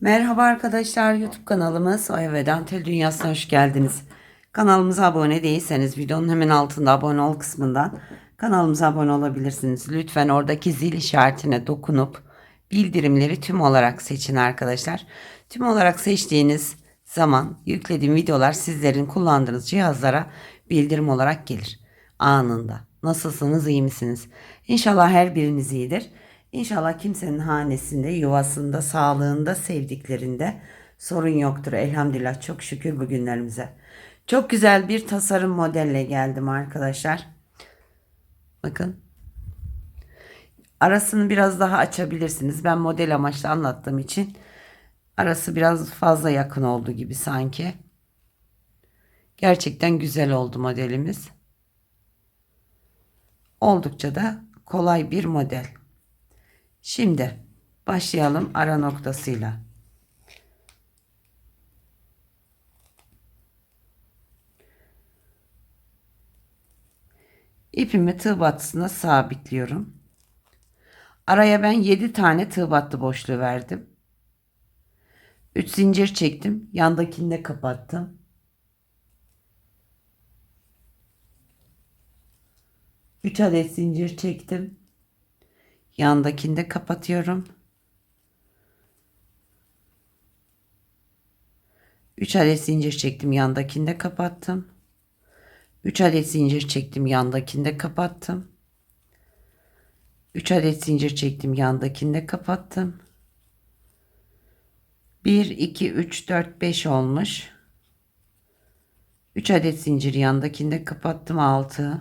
Merhaba arkadaşlar YouTube kanalımız Oya ve Dantel Dünyası'na hoş geldiniz. Kanalımıza abone değilseniz videonun hemen altında abone ol kısmından kanalımıza abone olabilirsiniz. Lütfen oradaki zil işaretine dokunup bildirimleri tüm olarak seçin arkadaşlar. Tüm olarak seçtiğiniz zaman yüklediğim videolar sizlerin kullandığınız cihazlara bildirim olarak gelir. Anında. Nasılsınız iyi misiniz? İnşallah her biriniz iyidir. İnşallah kimsenin hanesinde, yuvasında, sağlığında, sevdiklerinde sorun yoktur. Elhamdülillah çok şükür bugünlerimize. Çok güzel bir tasarım modelle geldim arkadaşlar. Bakın. Arasını biraz daha açabilirsiniz. Ben model amaçlı anlattığım için arası biraz fazla yakın oldu gibi sanki. Gerçekten güzel oldu modelimiz. Oldukça da kolay bir model. Şimdi başlayalım ara noktasıyla. İpimi tığ battısına sabitliyorum. Araya ben 7 tane tığ battı boşluğu verdim. 3 zincir çektim. Yandakini de kapattım. 3 adet zincir çektim. Yandakini de kapatıyorum. 3 adet zincir çektim. Yandakini de kapattım. 3 adet zincir çektim. Yandakini de kapattım. 3 adet zincir çektim. Yandakini de kapattım. 1, 2, 3, 4, 5 olmuş. 3 adet zincir yandakini de kapattım. 6.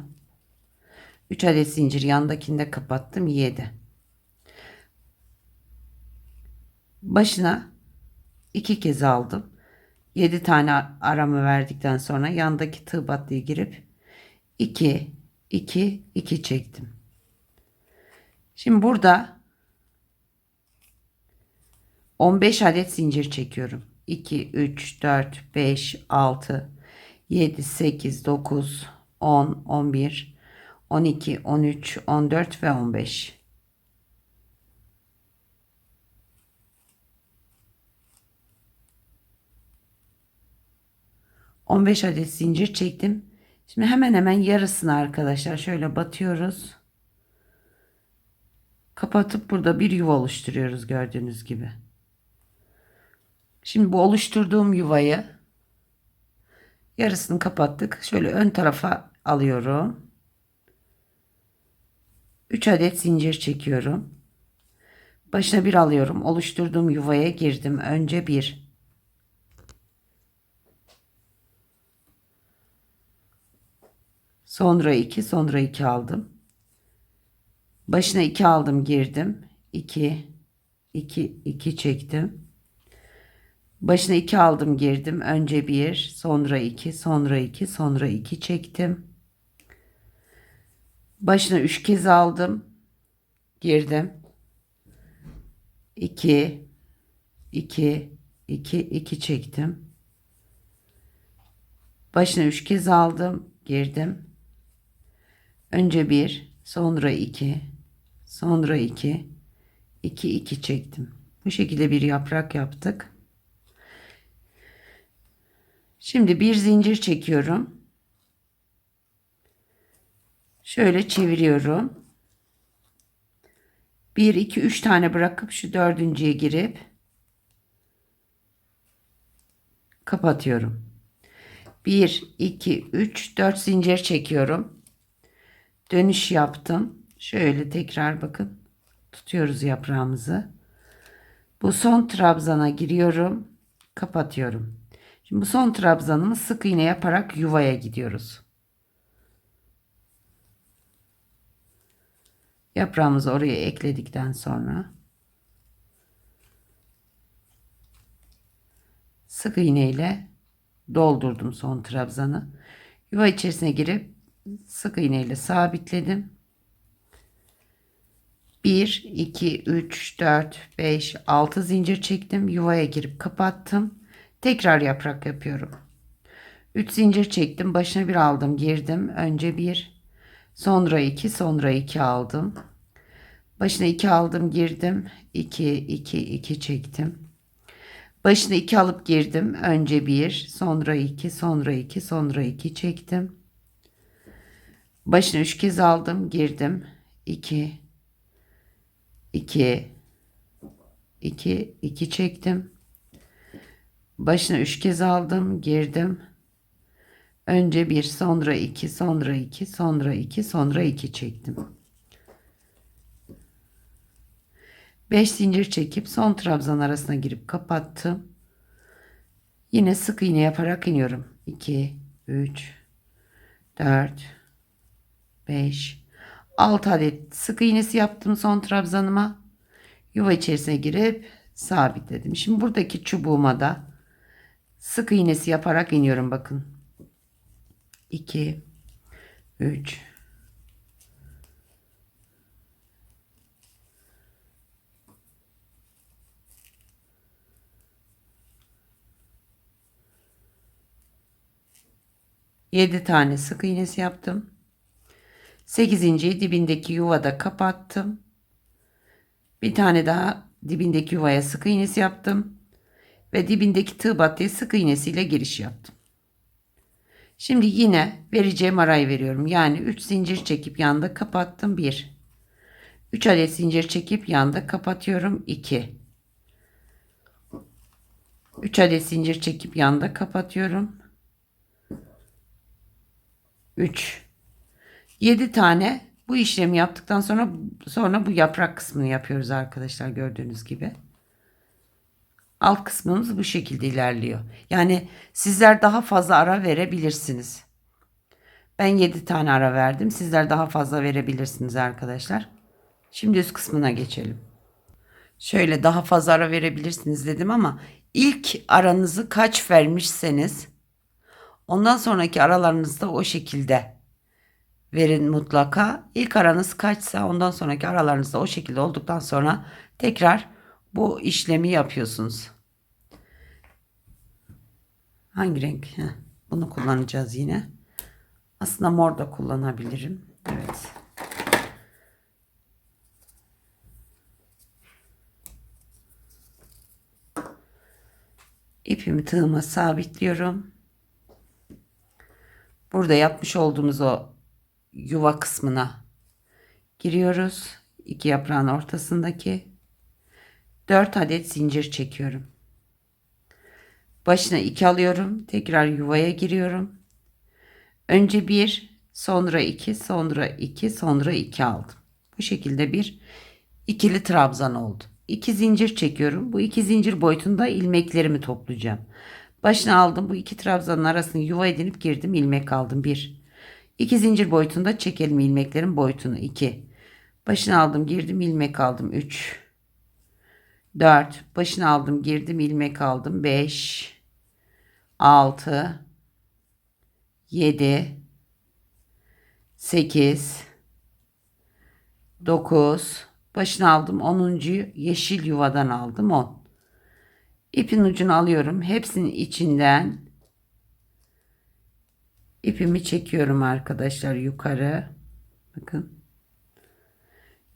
3 adet zincir yandakini de kapattım. 7. Başına iki kez aldım. 7 tane aramı verdikten sonra yandaki tığ battıyı girip 2 2 2 çektim. Şimdi burada 15 adet zincir çekiyorum. 2 3 4 5 6 7 8 9 10 11 12 13 14 ve 15 15 adet zincir çektim. Şimdi hemen hemen yarısını arkadaşlar şöyle batıyoruz. Kapatıp burada bir yuva oluşturuyoruz gördüğünüz gibi. Şimdi bu oluşturduğum yuvayı yarısını kapattık. Şöyle ön tarafa alıyorum. 3 adet zincir çekiyorum. Başına bir alıyorum. Oluşturduğum yuvaya girdim. Önce bir. Sonra 2, sonra 2 aldım. Başına 2 aldım, girdim. 2 2 2 çektim. Başına 2 aldım, girdim. Önce 1, sonra 2, sonra 2, sonra 2 çektim. Başına 3 kez aldım. Girdim. 2 2 2 2 çektim. Başına 3 kez aldım, girdim. Önce bir, sonra iki, sonra iki, iki iki çektim. Bu şekilde bir yaprak yaptık. Şimdi bir zincir çekiyorum. Şöyle çeviriyorum. Bir, iki, üç tane bırakıp şu dördüncüye girip kapatıyorum. Bir, iki, üç, dört zincir çekiyorum dönüş yaptım. Şöyle tekrar bakın. Tutuyoruz yaprağımızı. Bu son trabzana giriyorum. Kapatıyorum. Şimdi bu son trabzanımı sık iğne yaparak yuvaya gidiyoruz. Yaprağımızı oraya ekledikten sonra sık iğne ile doldurdum son trabzanı. Yuva içerisine girip sık iğne ile sabitledim. 1 2 3 4 5 6 zincir çektim. Yuvaya girip kapattım. Tekrar yaprak yapıyorum. 3 zincir çektim. Başına bir aldım, girdim. Önce 1, sonra 2, sonra 2 aldım. Başına 2 aldım, girdim. 2 2 2 çektim. Başına 2 alıp girdim. Önce 1, sonra 2, sonra 2, sonra 2 çektim. Başına 3 kez aldım, girdim. 2 2 2 2 çektim. Başına 3 kez aldım, girdim. Önce 1, sonra 2, sonra 2, sonra 2, sonra 2 çektim. 5 zincir çekip son trabzan arasına girip kapattım. Yine sık iğne yaparak iniyorum. 2, 3, 4, 5, 6 adet sık iğnesi yaptım son trabzanıma. Yuva içerisine girip sabitledim. Şimdi buradaki çubuğuma da sık iğnesi yaparak iniyorum bakın. 2, 3, Yedi tane sık iğnesi yaptım. Sekizinciyi dibindeki yuvada kapattım. Bir tane daha dibindeki yuvaya sık iğnesi yaptım. Ve dibindeki tığ battıya sık iğnesiyle giriş yaptım. Şimdi yine vereceğim arayı veriyorum. Yani 3 zincir çekip yanda kapattım 1. 3 adet zincir çekip yanda kapatıyorum 2. 3 adet zincir çekip yanda kapatıyorum. 3. 7 tane bu işlemi yaptıktan sonra sonra bu yaprak kısmını yapıyoruz arkadaşlar gördüğünüz gibi. Alt kısmımız bu şekilde ilerliyor. Yani sizler daha fazla ara verebilirsiniz. Ben 7 tane ara verdim. Sizler daha fazla verebilirsiniz arkadaşlar. Şimdi üst kısmına geçelim. Şöyle daha fazla ara verebilirsiniz dedim ama ilk aranızı kaç vermişseniz ondan sonraki aralarınızda o şekilde verin mutlaka. İlk aranız kaçsa ondan sonraki aralarınızda o şekilde olduktan sonra tekrar bu işlemi yapıyorsunuz. Hangi renk? Bunu kullanacağız yine. Aslında mor da kullanabilirim. Evet. İpimi tığıma sabitliyorum. Burada yapmış olduğumuz o yuva kısmına giriyoruz. İki yaprağın ortasındaki 4 adet zincir çekiyorum. Başına 2 alıyorum. Tekrar yuvaya giriyorum. Önce 1, sonra 2, sonra 2, sonra 2 aldım. Bu şekilde bir ikili trabzan oldu. 2 zincir çekiyorum. Bu iki zincir boyutunda ilmeklerimi toplayacağım. Başına aldım. Bu iki trabzanın arasını yuva edinip girdim. ilmek aldım. 1. 2 zincir boyutunda çekelim ilmeklerin boyutunu. 2. Başına aldım. Girdim. ilmek aldım. 3. 4. Başına aldım. Girdim. ilmek aldım. 5. 6. 7. 8. 9. Başına aldım. 10. yeşil yuvadan aldım. 10. İpin ucunu alıyorum. Hepsinin içinden ipimi çekiyorum arkadaşlar yukarı. Bakın.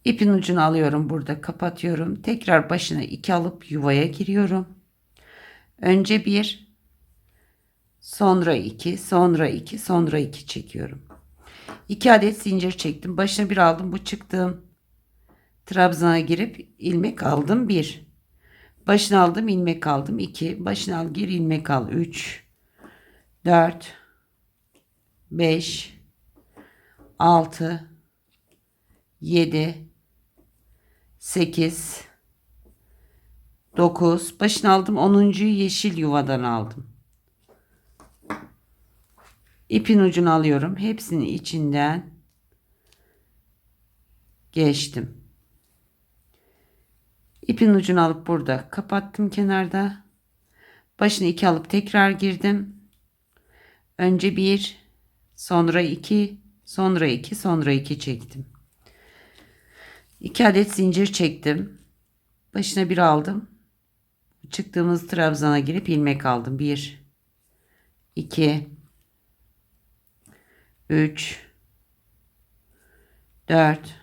İpin ucunu alıyorum burada kapatıyorum. Tekrar başına iki alıp yuvaya giriyorum. Önce bir, sonra iki, sonra iki, sonra iki çekiyorum. İki adet zincir çektim. Başına bir aldım. Bu çıktığım trabzana girip ilmek aldım. Bir. Başına aldım ilmek aldım. 2. Başına al gir ilmek al. 3. 4. 5. 6. 7. 8. 9. Başına aldım. 10. yeşil yuvadan aldım. İpin ucunu alıyorum. Hepsini içinden geçtim. İpin ucunu alıp burada kapattım kenarda. Başını iki alıp tekrar girdim. Önce bir, sonra iki, sonra iki, sonra iki çektim. İki adet zincir çektim. Başına bir aldım. Çıktığımız trabzana girip ilmek aldım. Bir, iki, üç, dört,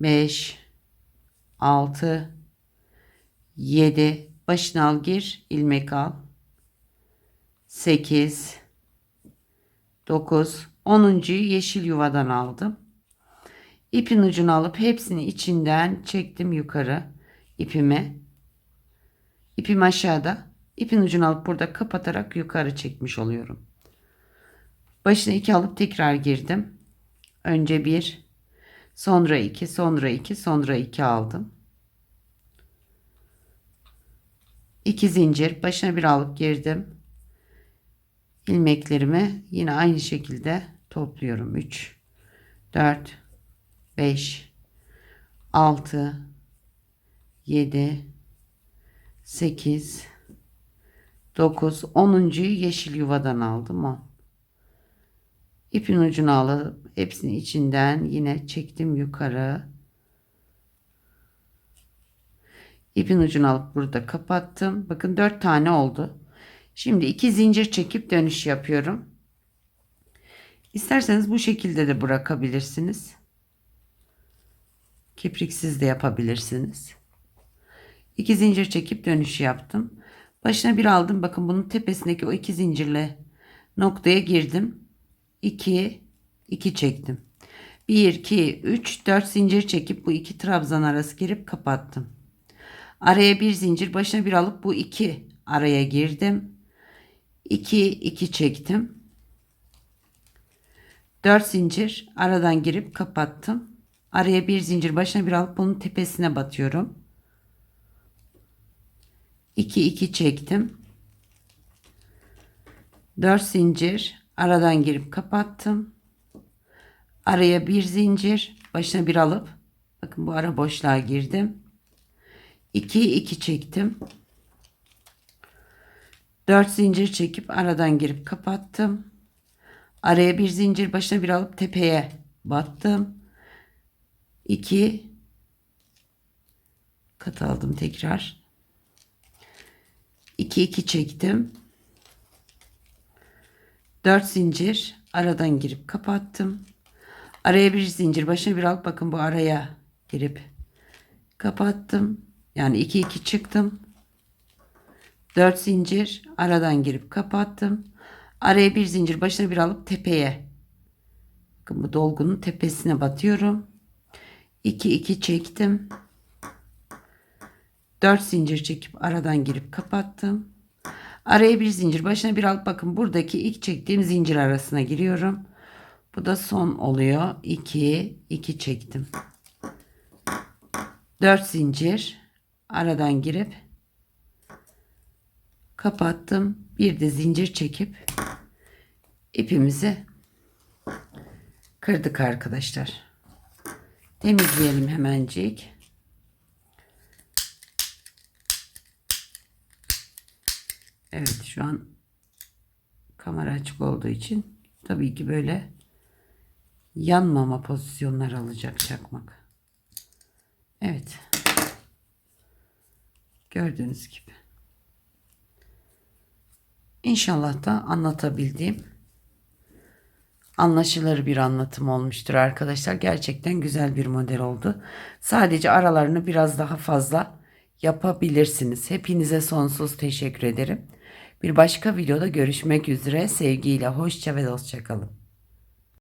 5 6 7 başına al gir ilmek al 8 9 10. yeşil yuvadan aldım. İpin ucunu alıp hepsini içinden çektim yukarı ipime. İpim aşağıda. İpin ucunu alıp burada kapatarak yukarı çekmiş oluyorum. Başına 2 alıp tekrar girdim. Önce 1 sonra 2 sonra 2 sonra 2 aldım. 2 zincir. Başına bir alıp girdim ilmeklerimi yine aynı şekilde topluyorum. 3 4 5 6 7 8 9 10. yeşil yuvadan aldım. 10 ipin ucunu alıp hepsini içinden yine çektim yukarı. İpin ucunu alıp burada kapattım. Bakın 4 tane oldu şimdi iki zincir çekip dönüş yapıyorum. İsterseniz bu şekilde de bırakabilirsiniz. Kipriksiz de yapabilirsiniz. İki zincir çekip dönüş yaptım. Başına bir aldım. Bakın bunun tepesindeki o iki zincirle noktaya girdim. 2 2 çektim. 1 2 3 4 zincir çekip bu iki trabzan arası girip kapattım. Araya bir zincir başına bir alıp bu iki araya girdim 2 2 çektim. 4 zincir aradan girip kapattım. Araya bir zincir başına bir alıp bunun tepesine batıyorum. 2 2 çektim. 4 zincir aradan girip kapattım. Araya bir zincir başına bir alıp bakın bu ara boşluğa girdim. 2 2 çektim 4 zincir çekip aradan girip kapattım araya bir zincir başına bir alıp tepeye battım 2 kat aldım tekrar 2 2 çektim 4 zincir aradan girip kapattım. Araya bir zincir başına bir alıp bakın bu araya girip kapattım. Yani 2 2 çıktım. 4 zincir aradan girip kapattım. Araya bir zincir başına bir alıp tepeye. Bakın bu dolgunun tepesine batıyorum. 2 2 çektim. 4 zincir çekip aradan girip kapattım. Araya bir zincir başına bir alıp bakın buradaki ilk çektiğim zincir arasına giriyorum. Bu da son oluyor. 2 2 çektim. 4 zincir aradan girip kapattım. Bir de zincir çekip ipimizi kırdık arkadaşlar. Temizleyelim hemencik. Evet şu an kamera açık olduğu için tabii ki böyle yanmama pozisyonlar alacak çakmak. Evet. Gördüğünüz gibi. İnşallah da anlatabildiğim anlaşılır bir anlatım olmuştur arkadaşlar. Gerçekten güzel bir model oldu. Sadece aralarını biraz daha fazla yapabilirsiniz. Hepinize sonsuz teşekkür ederim. Bir başka videoda görüşmek üzere. Sevgiyle hoşça ve dostça kalın.